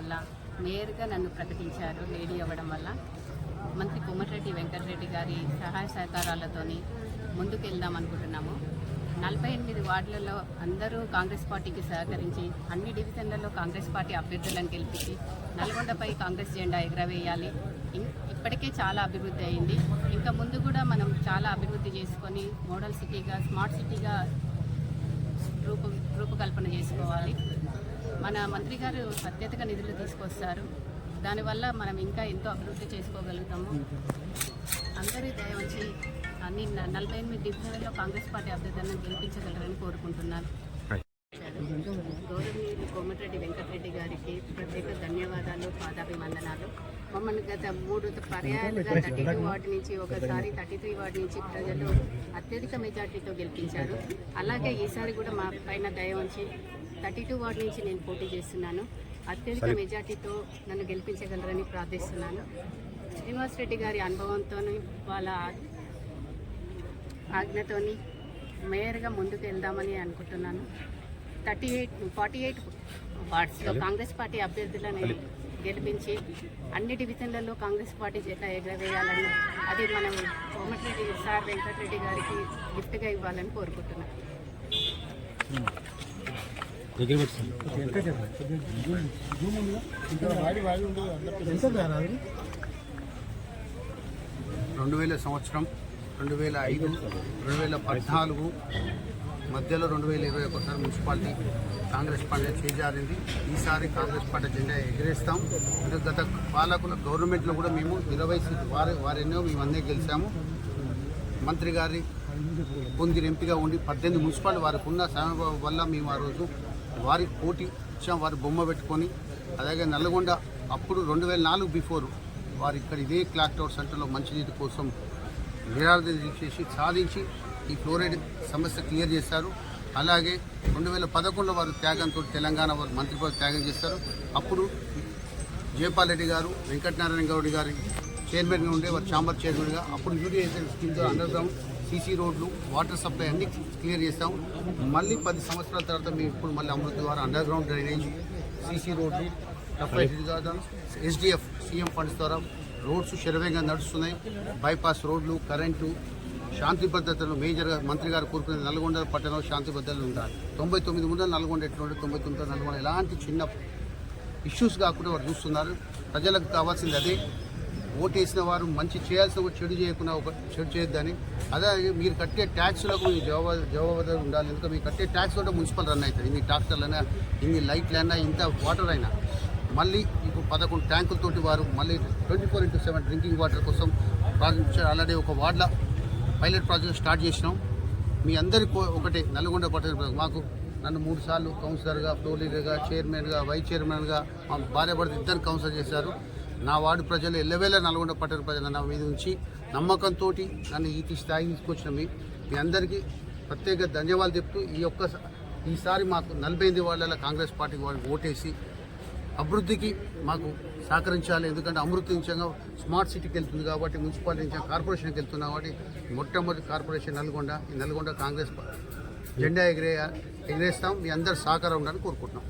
వల్ల మేయర్గా నన్ను ప్రకటించారు లేడీ అవ్వడం వల్ల. మంత్రి కోమటిరెడ్డి వెంకటరెడ్డి గారి సహాయ సహకారాలతోని ముందుకు వెళ్దాం అనుకుంటున్నాము. నలభై ఎనిమిది వార్డులలో అందరూ కాంగ్రెస్ పార్టీకి సహకరించి అన్ని డివిజన్లలో కాంగ్రెస్ పార్టీ అభ్యర్థులను గెలిపించి నల్గొండపై కాంగ్రెస్ జెండా ఎగరవేయాలి. ఇప్పటికే చాలా అభివృద్ధి అయింది. ఇంకా ముందు కూడా మనం చాలా అభివృద్ధి చేసుకొని మోడల్ సిటీగా స్మార్ట్ సిటీగా రూపు రూపకల్పన చేసుకోవాలి. మన మంత్రి గారు అత్యధిక నిధులు తీసుకొస్తారు. దానివల్ల మనం ఇంకా ఎంతో అభివృద్ధి చేసుకోగలుగుతాము. అందరూ దయవచ్చి అన్ని నలభై ఎనిమిది డివిజన్లలో కాంగ్రెస్ పార్టీ అభ్యర్థులను గెలిపించగలరని కోరుకుంటున్నాను. గౌరవనీయులు కోమటిరెడ్డి వెంకటరెడ్డి గారికి ప్రత్యేక ధన్యవాదాలు పాదాభివందనాలు. మమ్మల్ని గత మూడు పర్యాయాలుగా థర్టీ టూ వార్డు నుంచి ఒకసారి థర్టీ త్రీ వార్డు నుంచి ప్రజలు అత్యధిక మెజార్టీతో గెలిపించారు. అలాగే ఈసారి కూడా మా పైన దయ ఉంచి థర్టీ టూ వార్డు నుంచి నేను పోటీ చేస్తున్నాను. అత్యధిక మెజార్టీతో నన్ను గెలిపించగలరని ప్రార్థిస్తున్నాను. శ్రీనివాస్ రెడ్డి గారి అనుభవంతో వాళ్ళ ఆజ్ఞతోని మేయర్గా ముందుకు వెళ్దామని అనుకుంటున్నాను. థర్టీ ఎయిట్ ఫార్టీ ఎయిట్ వార్డ్స్లో కాంగ్రెస్ పార్టీ అభ్యర్థులను గెలిపించి అన్ని డివిజన్లలో కాంగ్రెస్ పార్టీ జెండా ఎగరవేయాలని అది మనం కోమటిరెడ్డి సార్ వెంకటరెడ్డి గారికి గిఫ్ట్గా ఇవ్వాలని కోరుకుంటున్నాను రెండు వేల సంవత్సరం రెండు వేల ఐదు రెండు వేల పద్నాలుగు మధ్యలో రెండు వేల ఇరవై ఒకసారి మున్సిపాలిటీ కాంగ్రెస్ పార్టీ చేజారింది. ఈసారి కాంగ్రెస్ పార్టీ జెండా ఎగిరేస్తాం. అంటే గత పాలకుల గవర్నమెంట్లో కూడా మేము ఇరవై సీట్లు వారి వారెన్నో మేము అన్నీ గెలిచాము. మంత్రి గారి పొందిన ఎంపీగా ఉండి పద్దెనిమిది మున్సిపాలిటీ వారికి ఉన్న సమయం వల్ల మేము ఆ రోజు వారికి పోటీ ఇచ్చాం వారి బొమ్మ పెట్టుకొని. అలాగే నల్గొండ అప్పుడు రెండు వేల నాలుగు బిఫోర్ వారు ఇక్కడ ఇదే క్లాక్ టవర్ సెంటర్లో మంచినీటి కోసం నిరాధన చేసి సాధించి ఈ ఫ్లోరైడ్ సమస్య క్లియర్ చేశారు. అలాగే రెండు వేల పదకొండులో వారు త్యాగంతో తెలంగాణ వారు మంత్రి పదవి త్యాగం చేస్తారు అప్పుడు జయపాల్ రెడ్డి గారు వెంకటనారాయణ గౌడ్ గారి చైర్మన్గా ఉండే వారు చాంబర్ చైర్మన్గా. అప్పుడు యూరియా స్కీమ్తో అండర్ గ్రౌండ్ సీసీ రోడ్లు వాటర్ సప్లై అన్ని క్లియర్ చేస్తాం. మళ్ళీ పది సంవత్సరాల తర్వాత మేము ఇప్పుడు మళ్ళీ అమృత్ ద్వారా అండర్ గ్రౌండ్ డ్రైనేజ్ సీసీ రోడ్లు ఎస్డిఎఫ్ సీఎం ఫండ్స్ ద్వారా రోడ్స్ శరవేగంగా నడుస్తున్నాయి. బైపాస్ రోడ్లు కరెంటు శాంతి భద్రతలు మేజర్గా మంత్రి గారు కోరుకునేది నల్గొండ పట్టణంలో శాంతి భద్రతలు ఉండాలి. తొంభై తొమ్మిది ముందు నల్గొండ ఎట్లా ఉండే తొంభై తొమ్మిది నల్గొండ ఎలాంటి చిన్న ఇష్యూస్ కాకుండా వారు చూస్తున్నారు. ప్రజలకు కావాల్సింది అదే. ఓటు వేసిన వారు మంచి చేయాల్సిన ఒక చెడు చేయకుండా ఒక చెడు చేయొద్దని. అదే మీరు కట్టే ట్యాక్స్లకు మీ జవాబు జవాబుదారు ఉండాలి. ఎందుకంటే మీరు కట్టే ట్యాక్స్ కూడా మున్సిపల్ రన్ అవుతుంది. ఇన్ని ట్రాక్టర్లైనా ఇన్ని లైట్లైనా ఇంత వాటర్ అయినా. మళ్ళీ ఇప్పుడు పదకొండు ట్యాంకులతోటి వారు మళ్ళీ twenty four into seven drinking water కోసం ప్రాజెక్ట్ ఆల్రెడీ ఒక వార్డ్ల పైలట్ ప్రాజెక్ట్ స్టార్ట్ చేసినాం. మీ అందరి ఒకటే నల్గొండ పట్టణ మాకు నన్ను మూడు సార్లు కౌన్సిలర్గా ఫ్లోర్ లీడర్గా చైర్మన్గా వైస్ చైర్మన్గా మా భార్య భర్త ఇద్దరు కౌన్సిలర్ చేశారు. నా వార్డు ప్రజలు ఎల్లవేళ నల్గొండ పట్టణ ప్రజలు నా మీద ఉంచి నమ్మకంతో నన్ను ఈ స్థాయి తీసుకొచ్చిన మీ మీ అందరికీ ప్రత్యేక ధన్యవాదాలు చెప్తూ ఈ యొక్క ఈసారి మాకు నలభై ఎనిమిది వాళ్ళ కాంగ్రెస్ పార్టీకి వాళ్ళు ఓటేసి అభివృద్ధికి మాకు సహకరించాలి. ఎందుకంటే అమృత నుంచంగా స్మార్ట్ సిటీకి వెళ్తుంది కాబట్టి మున్సిపాలిటీ నుంచి కార్పొరేషన్కి వెళ్తుంది కాబట్టి మొట్టమొదటి కార్పొరేషన్ నల్గొండ ఈ నల్గొండ కాంగ్రెస్ జెండా ఎగిరే ఎగిరేస్తాం. మీ అందరు సహకారం ఉండాలని కోరుకుంటున్నాం.